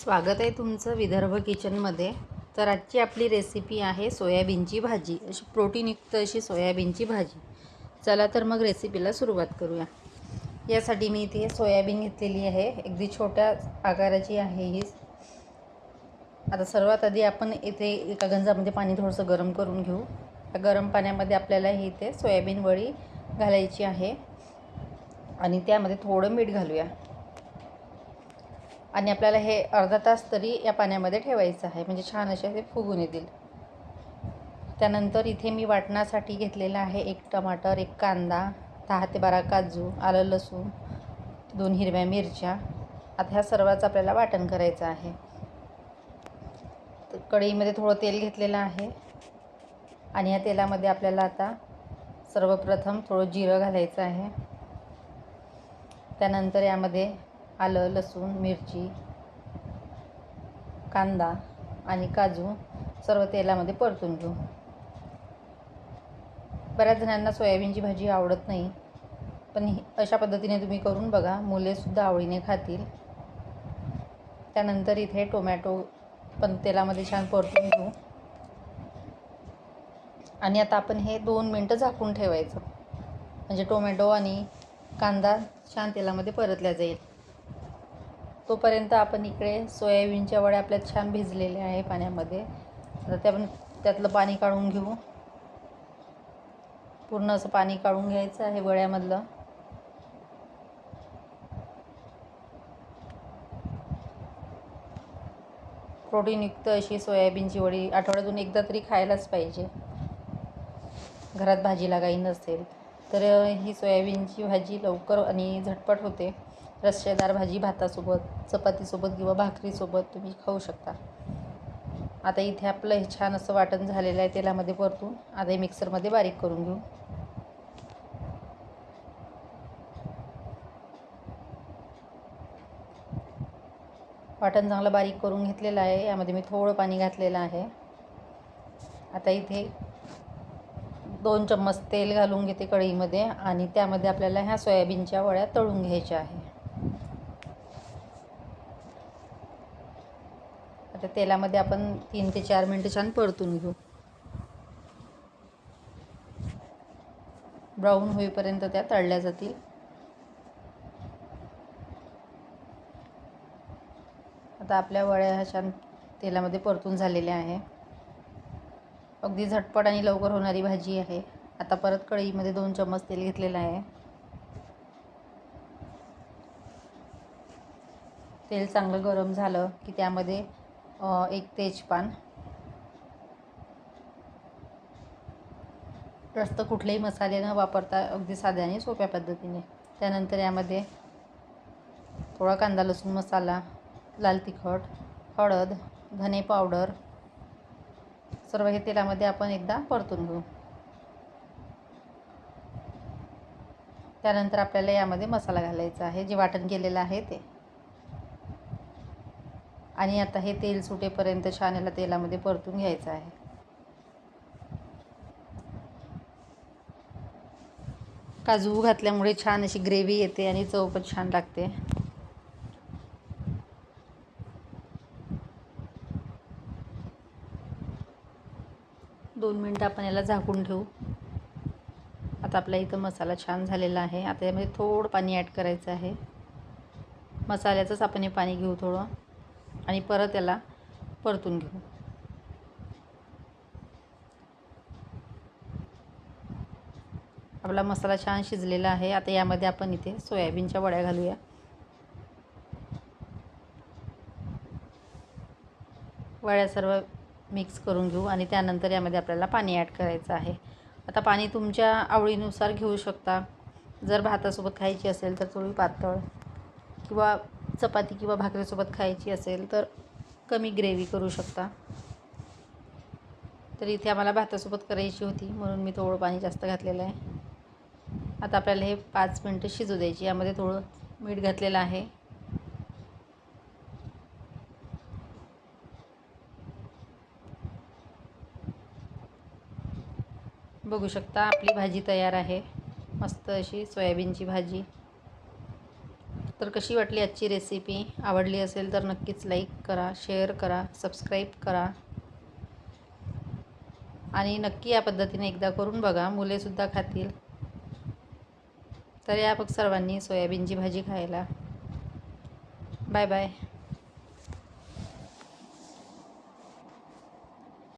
स्वागत आहे तुमचं विदर्भ किचनमध्ये. तर आजची आपली रेसिपी आहे सोयाबीनची भाजी. अशी प्रोटीनयुक्त अशी सोयाबीनची भाजी. चला तर मग रेसिपीला सुरुवात करूया. यासाठी मी इथे सोयाबीन घेतलेली आहे. अगदी छोट्या आकाराची आहे ही. आता सर्वात आधी आपण इथे एका गंजामध्ये पाणी थोडंसं गरम करून घेऊ. त्या गरम पाण्यामध्ये आपल्याला ही इथे सोयाबीन वडी घालायची आहे. आणि त्यामध्ये थोडं मीठ घालूया. आणि आपल्याला हे अर्धा तास तरी या पाण्यामध्ये ठेवायचं आहे. म्हणजे छान असे ते फुगून येतील. त्यानंतर इथे मी वाटणासाठी घेतलेला आहे एक टमाटर एक कांदा दहा ते बारा काजू आलं लसूण दोन हिरव्या मिरच्या. आता ह्या सर्वाचं आपल्याला वाटण करायचं आहे. तर कढईमध्ये थोडं तेल घेतलेलं आहे. आणि या तेलामध्ये आपल्याला आता सर्वप्रथम थोडं जिरं घालायचं आहे. त्यानंतर यामध्ये आलं लसूण मिरची कांदा आणि काजू सर्व तेलामध्ये परतून घेऊ. बऱ्याच जणांना सोयाबीनची भाजी आवडत नाही पण अशा पद्धतीने तुम्ही करून बघा. मुलेसुद्धा आवडीने खातील. त्यानंतर इथे टोमॅटो पण तेलामध्ये छान परतून घेऊ. आणि आता आपण हे दोन मिनटं झाकून ठेवायचं. म्हणजे टोमॅटो आणि कांदा छान तेलामध्ये परतल्या जाईल. तोपर्यंत आपण इकडे सोयाबीनच्या वड्या आपल्या छान भिजलेल्या आहे पाण्यामध्ये. आता त्या आपण त्यातलं पाणी काढून घेऊ. पूर्ण असं पाणी काढून घ्यायचं आहे वड्यामधलं. प्रोटीनयुक्त अशी सोयाबीनची वडी आठवड्यातून एकदा तरी खायलाच पाहिजे. घरात भाजीला काही नसेल तर ही सोयाबीनची भाजी लवकर आणि झटपट होते. रस्सेदार भाजी भातासोबत चपातीसोबत किंवा भाकरीसोबत तुम्ही खाऊ शकता. आता इथे आपलं हे छान असं वाटण झालेलं आहे तेलामध्ये परतून आता हे मिक्सरमध्ये बारीक करून घेऊ. वाटण चांगलं बारीक करून घेतलेलं आहे यामध्ये मी थोडं पाणी घातलेलं आहे. आता इथे दोन चम्मच तेल घालून घेते कढईमध्ये आणि त्यामध्ये आपल्याला ह्या सोयाबीनच्या वळ्या तळून घ्यायच्या आहे. आता तेलामध्ये आपण तीन ते चार मिनटं छान परतून घेऊ. ब्राऊन होईपर्यंत त्या तळल्या जातील. आता आपल्या वळ्या ह्या छान तेलामध्ये परतून झालेल्या आहे. अगदी झटपट आणि लवकर होणारी भाजी आहे. आता परत कढईमध्ये दोन चम्मच तेल घेतलेलं आहे. तेल चांगलं गरम झालं की त्यामध्ये एक तेजपान. जास्त कुठलेही मसाले न वापरता अगदी साध्या आणि सोप्या पद्धतीने. त्यानंतर यामध्ये थोडा कांदा लसूण मसाला लाल तिखट हळद धने पावडर. सर्व हे तेलामध्ये आपण एकदा परतून घेऊ. त्यानंतर आपल्याला यामध्ये मसाला घालायचा आहे. जे वाटण केलेलं आहे ते. आणि आता हे तेल सुटेपर्यंत छान याला तेलामध्ये परतून घ्यायचं आहे. काजू घातल्यामुळे छान अशी ग्रेव्ही येते आणि चव पण छान लागते. दोन मिनटं आपण याला झाकून ठेवू. आता आपला इथं मसाला छान झालेला आहे. आता यामध्ये थोडं पाणी ॲड करायचं आहे. मसाल्याचंच आपण हे पाणी घेऊ थोडं. आणि परत याला परतून घेऊ. आपला मसाला छान शिजलेला आहे. आता यामध्ये आपण इथे सोयाबीनच्या वड्या घालूया. वड्या सर्व मिक्स करून घेऊ आणि त्यानंतर यामध्ये आपल्याला पाणी ॲड करायचं आहे. आता पाणी तुमच्या आवडीनुसार घेऊ शकता. जर भातासोबत खायची असेल तर थोडी पातळ किंवा चपाती किंवा भाकरीसोबत खायची असेल तर कमी ग्रेव्ही करू शकता. तर इथे आम्हाला भातासोबत करायची होती म्हणून मी थोडं पाणी जास्त घातलेलं आहे. आता आपल्याला हे पाच मिनटं शिजू द्यायची यामध्ये थोडं मीठ घातलेलं आहे. बघू शकता आपली भाजी तयार आहे. मस्त अशी सोयाबीनची भाजी. तर कशी वाटली आजची रेसिपी आवडली असेल तर नक्कीच लाईक करा शेअर करा सबस्क्राईब करा. आणि नक्की या पद्धतीने एकदा करून बघा. मुलेसुद्धा खातील. तर या मग सर्वांनी सोयाबीनची भाजी खायला. Bye bye